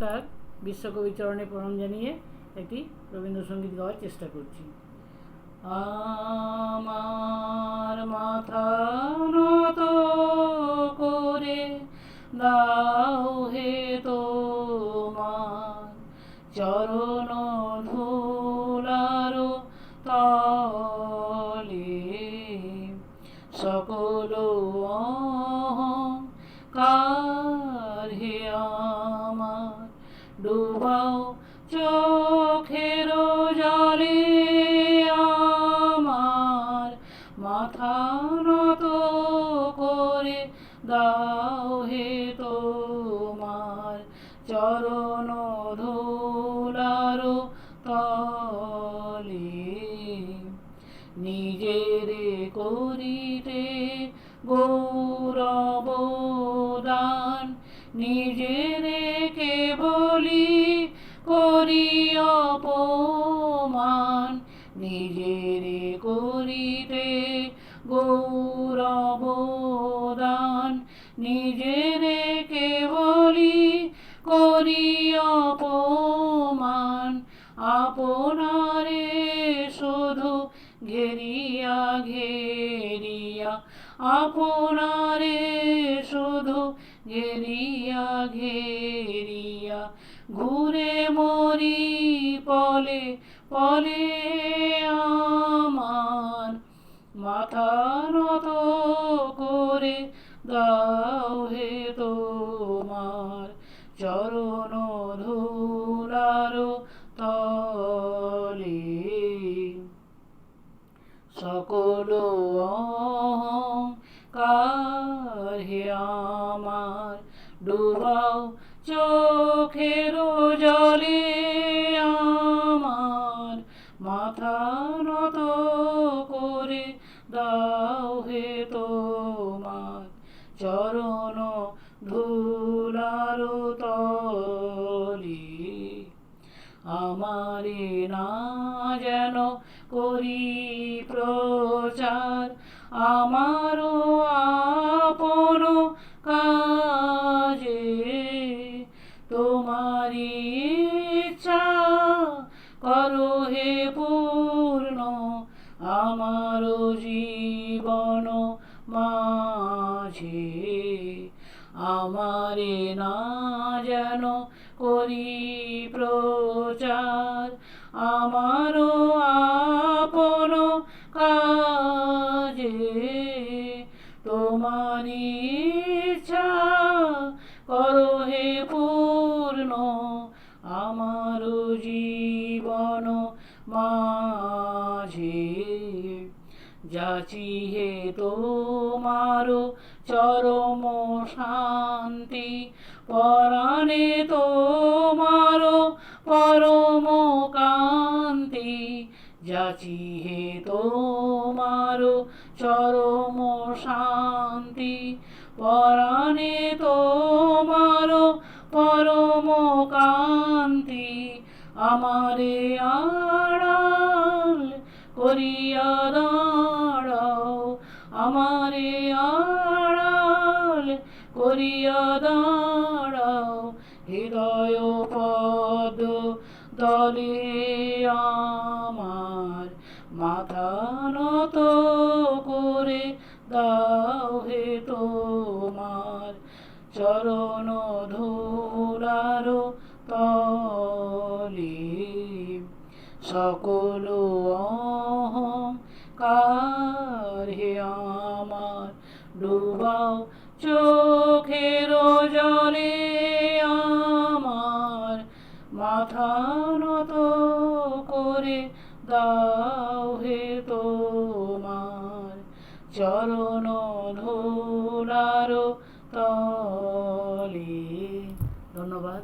তার বিশ্বকবি চরণে প্রণাম জানিয়ে একটি রবীন্দ্রসঙ্গীত গাওয়ার চেষ্টা করছি। আমার মাথা নত করে দাও হে তোমার চরণ ধুলারো তলে। সকল হে তোমার চরণ ধুলারো তলে। নিজের করিতে গৌরব দান, নিজের কে বলি করি অপমান। নিজের করিতে গৌরব দান নিজের কে বলি, করি অপমান, আপনারে শুধু ঘেরিয়া ঘেরিয়া, আপনারে শুধু ঘেরিয়া ঘেরিয়া, ঘুরে মরি পলে পলে আমার মাথা নত করে দাও হে তোমার চরণ ধুলারো তলে। সকল কার হে আমার, ডুবাও চোখের জলে আমার, মাথা নত করে দাও। আমারে না যেন করি প্রচার, আমারও আপন কাজে। তোমারি ইচ্ছা করো হে পূর্ণ আমার জীবন মাঝে। আমারে না যেন করি প্রচার। আমারও আপন কাজে তোমার ইচ্ছা করো হে পূর্ণ আমার জীবন মাঝে। যাচি হে তোমার চরম শান্তি, পরাণে তোমার যাচি হে তোমার চরম শান্তি, পরাণে তোমার পরম কান্তি। আমারে আড়াল করিয়া দাঁড়াও, আমারে আড়াল করিয়া দাঁড়াও। হৃদয় পদ দলে মাথা নত করে দাও হে তোমার চরণ ধুলারো তলে। সকল কার হে আমার, ডুবাও চোখের জলে আমার। মাথা নত করে দাও চরণ ধোলার তলে। ধন্যবাদ।